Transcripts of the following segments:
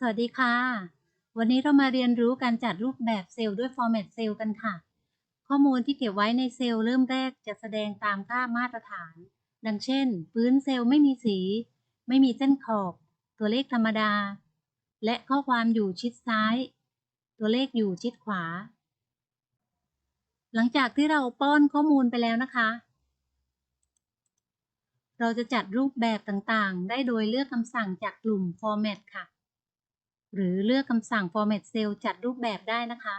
สวัสดีค่ะ วันนี้เรามาเรียนรู้การจัดรูปแบบเซลล์ด้วย Format เซลล์กันค่ะ ข้อมูลที่เก็บไว้ในเซลล์เริ่มแรกจะแสดงตามค่ามาตรฐาน ดังเช่น พื้นเซลล์ไม่มีสี ไม่มีเส้นขอบ ตัวเลขธรรมดา และข้อความอยู่ชิดซ้าย ตัวเลขอยู่ชิดขวา หลังจากที่เราป้อนข้อมูลไปแล้วนะคะ เราจะจัดรูปแบบต่างๆ ได้โดยเลือกคำสั่งจากกลุ่ม Format ค่ะ หรือเลือกคำสั่ง Format Cell จัดรูปแบบได้นะคะ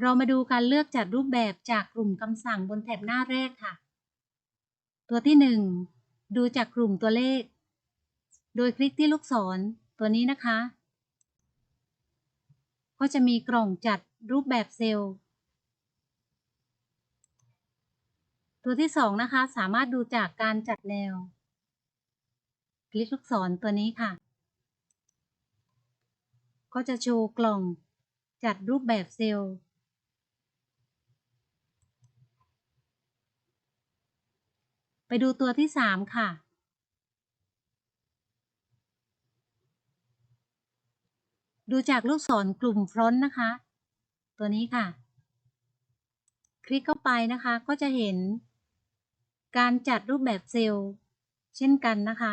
เรามาดูการเลือกจัดรูปแบบจากกลุ่มคำสั่งบนแถบหน้าแรกค่ะ ตัวที่ 1 ดูจากกลุ่มตัวเลข โดยคลิกที่ลูกศรตัวนี้นะคะ ก็จะมีกล่องจัดรูปแบบเซลล์ ตัวที่ 2 นะคะ สามารถดูจากการจัดแนว คลิกลูกศรตัวนี้ค่ะ ก็จะโชว์กล่องจัดรูปแบบเซลล์ ไปดูตัวที่ 3 ค่ะ ดูจากลูกศรกลุ่มฟรอนต์นะคะ ตัวนี้ค่ะ คลิกเข้าไปนะคะก็จะเห็น การจัดรูปแบบเซลล์ เช่นกันนะคะ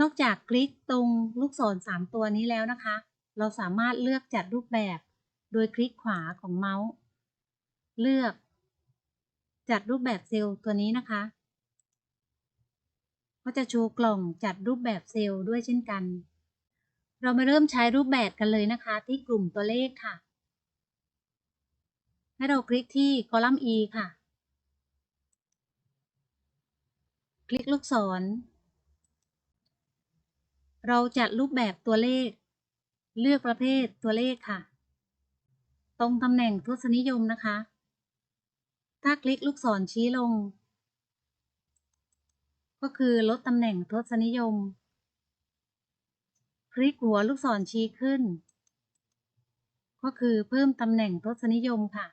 นอกจากคลิกตรงลูกศร 3 ตัวนี้แล้วนะคะ เราสามารถเลือกจัดรูปแบบ โดยคลิกขวาของเมาส์ เลือก จัดรูปแบบเซลล์ตัวนี้นะคะ ก็จะโชว์กล่องจัดรูปแบบเซลล์ด้วยเช่นกัน เรามาเริ่มใช้รูปแบบกันเลยนะคะ ที่กลุ่มตัวเลขค่ะ ให้เราคลิกที่คอลัมน์ E ค่ะ คลิกลูกศร เราจัดรูปแบบตัวเลข เลือกประเภทตัวเลขค่ะ ตรงตำแหน่งทศนิยมนะคะ ถ้าคลิกลูกศรชี้ลง ก็คือลดตำแหน่งทศนิยม คลิกหัวลูกศรชี้ขึ้น ก็คือเพิ่มตำแหน่งทศนิยมค่ะ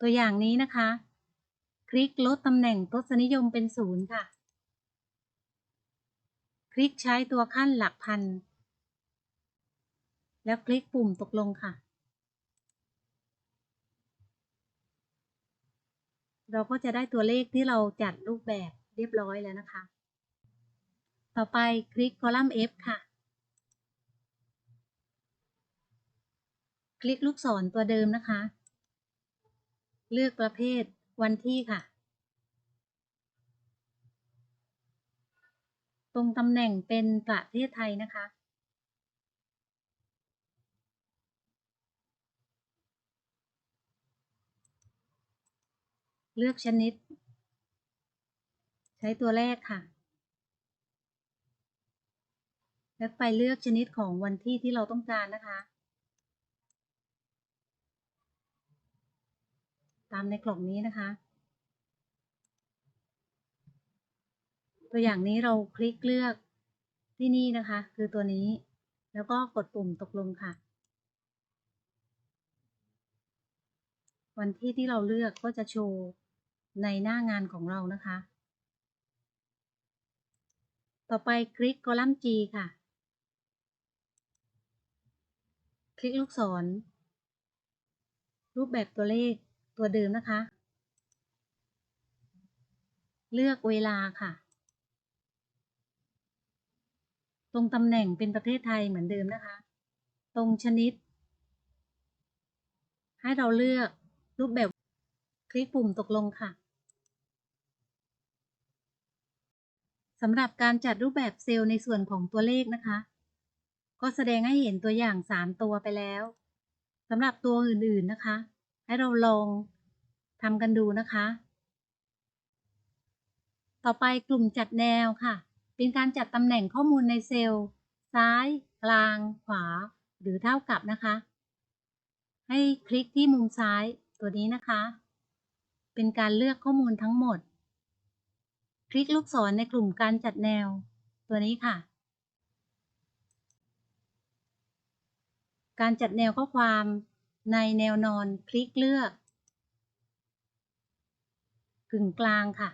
ตัวอย่างนี้นะคะ คลิกลดตำแหน่งทศนิยมเป็นศูนย์ค่ะ คลิกใช้ตัวขั้นหลักพัน แล้วคลิกปุ่มตกลงค่ะ เราก็จะได้ตัวเลขที่เราจัดรูปแบบเรียบร้อยแล้วนะคะ ต่อไปคลิกคอลัมน์ F ค่ะ คลิกลูกศรตัวเดิมนะคะ เลือกประเภทวันที่ค่ะ ตรงตำแหน่งเป็นประเทศไทยนะคะ เลือกชนิด ใช้ตัวแรกค่ะ แล้วไปเลือกชนิดของวันที่ที่เราต้องการนะคะ ตามในกล่องนี้นะคะ ตัวอย่างนี้เราคลิกเลือกที่นี่นะคะ คือตัวนี้ แล้วก็กดปุ่มตกลงค่ะ วันที่ที่เราเลือกก็จะโชว์ในหน้างานของเรานะคะ ต่อไปคลิกคอลัมน์ G ค่ะ คลิกลูกศร รูปแบบตัวเลขตัวเดิมนะคะ เลือกเวลาค่ะ ตรงตำแหน่งเป็นประเทศไทยเหมือนเดิมนะคะ ตรงชนิด ให้เราเลือกรูปแบบ คลิกปุ่มตกลงค่ะสำหรับการจัดรูปแบบเซลล์ในส่วนของตัวเลขนะคะ ก็แสดงให้เห็นตัวอย่าง 3 ตัวไปแล้วสำหรับตัวอื่นๆนะคะ ให้เราลองทำกันดูนะคะ ต่อไปกลุ่มจัดแนวค่ะ เป็นการจัดตำแหน่งข้อมูลในเซลล์ ซ้าย กลาง ขวา หรือเท่ากับนะคะ ให้คลิกที่มุมซ้ายตัวนี้นะคะ เป็นการเลือกข้อมูลทั้งหมด คลิกลูกศรในกลุ่มการจัดแนว ตัวนี้ค่ะ การจัดแนวข้อความในแนวนอนคลิกเลือก กึ่งกลางค่ะ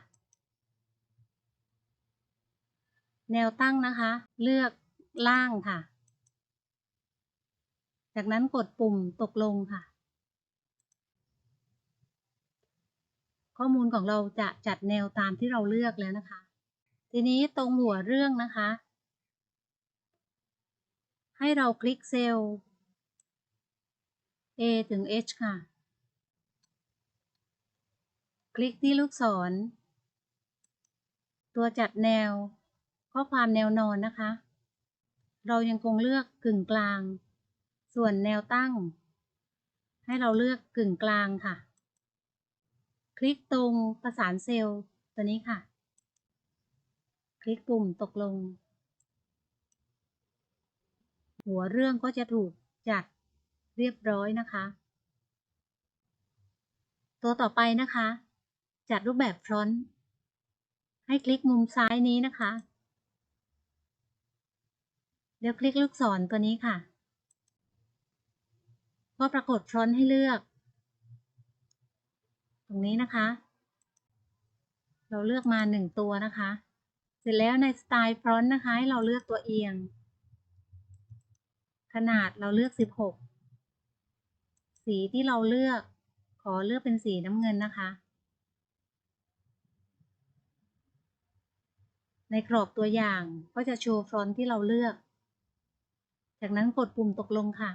แนวตั้งนะคะ เลือกล่างค่ะ จากนั้นกดปุ่มตกลงค่ะ ข้อมูลของเราจะจัดแนวตามที่เราเลือกแล้วนะคะ ทีนี้ตรงหัวเรื่องนะคะ ให้เราคลิกเซลล์ A ถึง H ค่ะ คลิกที่ลูกศร ตัวจัดแนว ข้อความแนวนอนนะคะ เรายังคงเลือกกึ่งกลาง ส่วนแนวตั้ง ให้เราเลือกกึ่งกลางค่ะ คลิกตรงประสานเซลล์ตัวนี้ค่ะ คลิกปุ่มตกลง หัวเรื่องก็จะถูกจัดเรียบร้อยนะคะ ตัวต่อไปนะคะ จัดรูปแบบฟรอนต์ให้คลิกมุมซ้ายนี้นะคะ เดี๋ยวคลิกลูกศรตัวนี้ค่ะ ก็ปรากฏฟรอนต์ให้เลือก ตรงนี้นะคะ เราเลือกมาหนึ่งตัวนะคะ เสร็จแล้วในสไตล์ฟรอนต์นะคะให้เราเลือกตัวเอียง ขนาดเราเลือก 16 สีที่เราเลือก ขอเลือกเป็นสีน้ำเงินนะคะในกรอบตัวอย่างก็จะโชว์ฟรอนต์ที่เราเลือก จากนั้นกดปุ่มตกลงค่ะ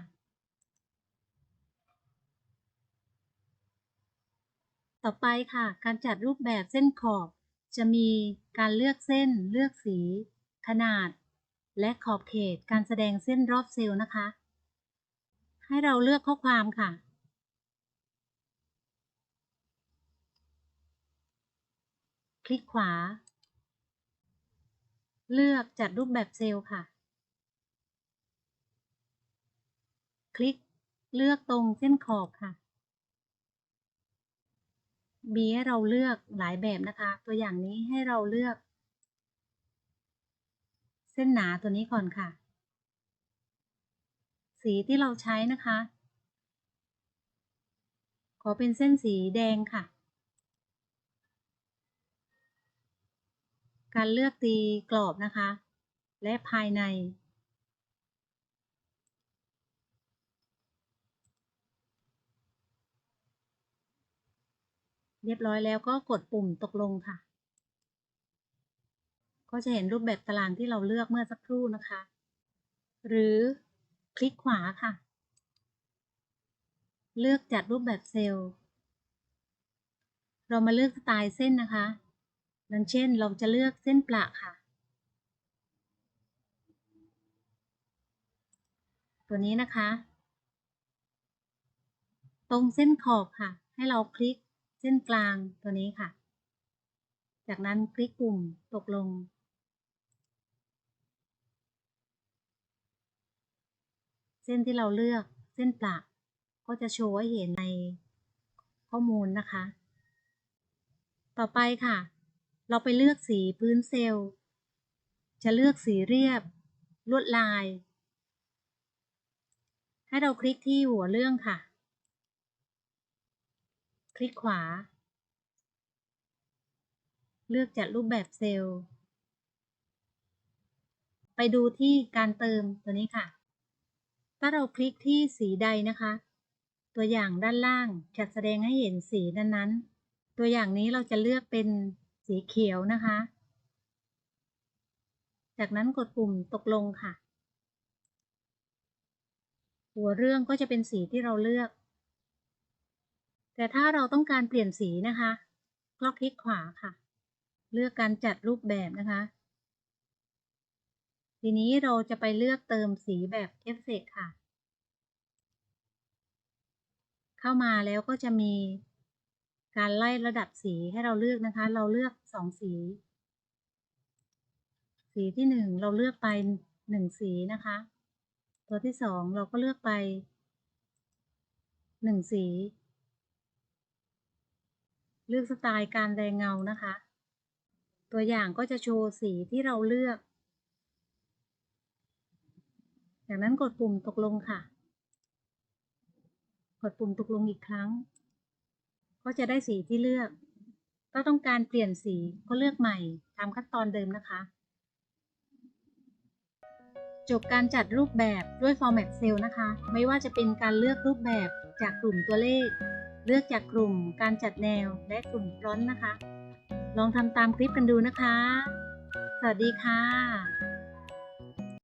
ต่อไปค่ะ การจัดรูปแบบเส้นขอบ จะมีการเลือกเส้น เลือกสี ขนาด และขอบเขตการแสดงเส้นรอบเซลล์นะคะ ให้เราเลือกข้อความค่ะ คลิกขวา เลือกจัดรูปแบบเซลล์ค่ะ คลิกเลือกตรงเส้นขอบค่ะมีให้เราเลือกหลายแบบนะคะ ตัวอย่างนี้ให้เราเลือก เส้นหนาตัวนี้ก่อนค่ะ สีที่เราใช้นะคะ ขอเป็นเส้นสีแดงค่ะ การเลือกตีกรอบนะคะ และภายใน เรียบร้อยแล้วก็กดปุ่มตกลงค่ะ ก็จะเห็นรูปแบบตารางที่เราเลือกเมื่อสักครู่นะคะ หรือคลิกขวาค่ะ เลือกจัดรูปแบบเซลล์ เรามาเลือกสไตล์เส้นนะคะ ดังเช่นเราจะเลือกเส้นประค่ะ ตัวนี้นะคะ ตรงเส้นขอบค่ะ ให้เราคลิก เส้นกลางตัวนี้ค่ะ จากนั้นคลิกปุ่มตกลง เส้นที่เราเลือกเส้นประก็จะโชว์ให้เห็นในข้อมูลนะคะ ต่อไปค่ะ เราไปเลือกสีพื้นเซลล์ จะเลือกสีเรียบ ลวดลาย ให้เราคลิกที่หัวเรื่องค่ะ ลิกขวา เลือกจัดรูปแบบเซลล์ ไปดูที่การเติมตัวนี้ค่ะ ถ้าเราคลิกที่สีใดนะคะ ตัวอย่างด้านล่างจะแสดงให้เห็นสีนั้นๆ ตัวอย่างนี้เราจะเลือกเป็นสีเขียวนะคะ จากนั้นกดปุ่มตกลงค่ะ หัวเรื่องก็จะเป็นสีที่เราเลือก แต่ถ้าเราต้องการเปลี่ยนสีนะคะก็คลิกขวาค่ะ เลือกการจัดรูปแบบนะคะ ทีนี้เราจะไปเลือกเติมสีแบบเอฟเฟกค่ะ เข้ามาแล้วก็จะมีการไล่ระดับสีให้เราเลือกนะคะ เราเลือกสองสี สีที่หนึ่งเราเลือกไปหนึ่งสีนะคะ ตัวที่สองเราก็เลือกไปหนึ่งสี เลือกสไตล์การแรงเงานะคะ ตัวอย่างก็จะโชว์สีที่เราเลือก จากนั้นกดปุ่มตกลงค่ะ กดปุ่มตกลงอีกครั้ง ก็จะได้สีที่เลือก ถ้าต้องการเปลี่ยนสีก็เลือกใหม่ตามขั้นตอนเดิมนะคะ จบการจัดรูปแบบด้วย Format Cell นะคะ ไม่ว่าจะเป็นการเลือกรูปแบบจากกลุ่มตัวเลข เลือกจากกลุ่มการจัดแนวและกลุ่มฟรอนต์นะคะ ลองทำตามคลิปกันดูนะคะ สวัสดีค่ะ